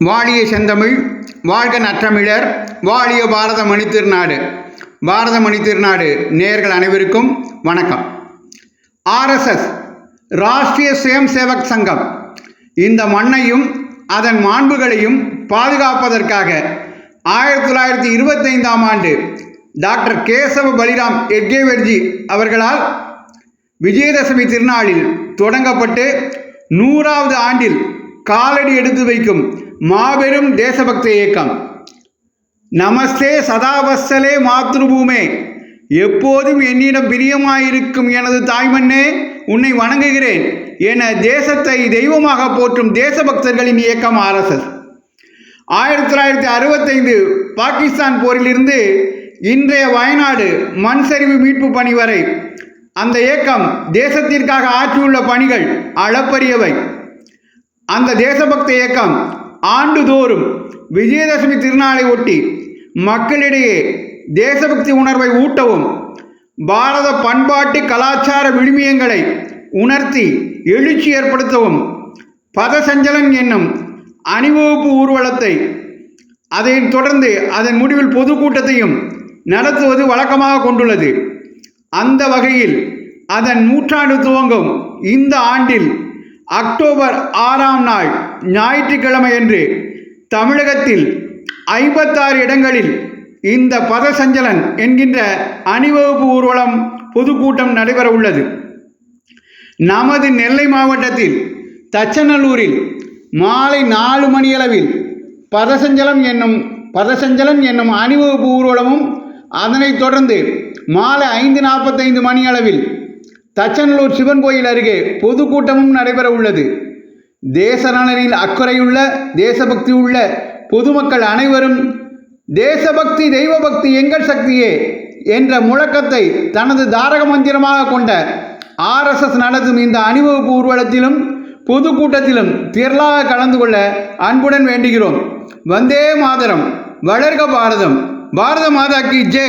வாழிய செந்தமிழ் வாழ்க நற்றமிழர் வாழிய பாரத மணி திருநாடு. பாரத மணி திருநாடு நேயர்கள் அனைவருக்கும் வணக்கம். ஆர்எஸ்எஸ் ராஷ்டிரிய சுயம் சேவக் சங்கம். இந்த மண்ணையும் அதன் மாண்புகளையும் பாதுகாப்பதற்காக ஆயிரத்தி தொள்ளாயிரத்தி இருபத்தைந்தாம் ஆண்டு டாக்டர் கேசவ பலிராம் எட்கேவர்ஜி அவர்களால் விஜயதசமி திருநாளில் தொடங்கப்பட்டு நூறாவது ஆண்டில் காலடி எடுத்து வைக்கும் மாபெரும் தேசபக்த இயக்கம். நமஸ்தே சதாவத்சலே மாத்ருபூமே. எப்போதும் என்னிடம் பிரியமாயிருக்கும் எனது தாய்மண்ணே உன்னை வணங்குகிறேன். என தேசத்தை தெய்வமாக போற்றும் தேசபக்தர்களின் இயக்கம் ஆர்எஸ்எஸ் ஆயிரத்தி தொள்ளாயிரத்தி அறுபத்தைந்து பாகிஸ்தான் போரிலிருந்து இன்றைய வயநாடு மண் சரிவு மீட்பு பணி வரை அந்த இயக்கம் தேசத்திற்காக ஆற்றியுள்ள பணிகள் அளப்பரியவை. அந்த தேசபக்த இயக்கம் ஆண்டுதோறும் விஜயதசமி திருநாளை ஒட்டி மக்களிடையே தேசபக்தி உணர்வை ஊட்டவும் பாரத பண்பாட்டு கலாச்சார விழுமியங்களை உணர்த்தி எழுச்சி ஏற்படுத்தவும் பதசஞ்சலன் என்னும் அணிவகுப்பு ஊர்வலத்தை அதை தொடர்ந்து அதன் முடிவில் பொதுக்கூட்டத்தையும் நடத்துவது வழக்கமாக கொண்டுள்ளது. அந்த வகையில் அதன் நூற்றாண்டு துவங்கும் இந்த ஆண்டில் அக்டோபர் ஆறாம் நாள் ஞாயிற்றுக்கிழமையன்று தமிழகத்தில் ஐம்பத்தாறு இடங்களில் இந்த பதசஞ்சலன் என்கின்ற அணிவகுப்பு ஊர்வலம் பொதுக்கூட்டம் நடைபெற உள்ளது நமது நெல்லை மாவட்டத்தில் தச்சநல்லூரில் மாலை நாலு மணியளவில் பதசஞ்சலம் என்னும் பதசஞ்சலன் என்னும் அணிவகுப்பு ஊர்வலமும் அதனைத் தொடர்ந்து மாலை ஐந்து நாற்பத்தைந்து மணியளவில் தச்சநல்லூர் சிவன் கோயில் அருகே பொதுக்கூட்டமும் நடைபெற உள்ளது தேச நலனில் அக்கறையுள்ள தேசபக்தி உள்ள பொதுமக்கள் அனைவரும் தேசபக்தி தெய்வபக்தி எங்கள் சக்தியே என்ற முழக்கத்தை தனது தாரக மந்திரமாக கொண்ட ஆர்எஸ்எஸ் நடத்தும் இந்த அணிவகுப்பு ஊர்வலத்திலும் பொதுக்கூட்டத்திலும் திரளாக கலந்து கொள்ள அன்புடன் வேண்டுகிறோம். வந்தே மாதரம். வளர்க பாரதம். பாரத மாதா கி ஜே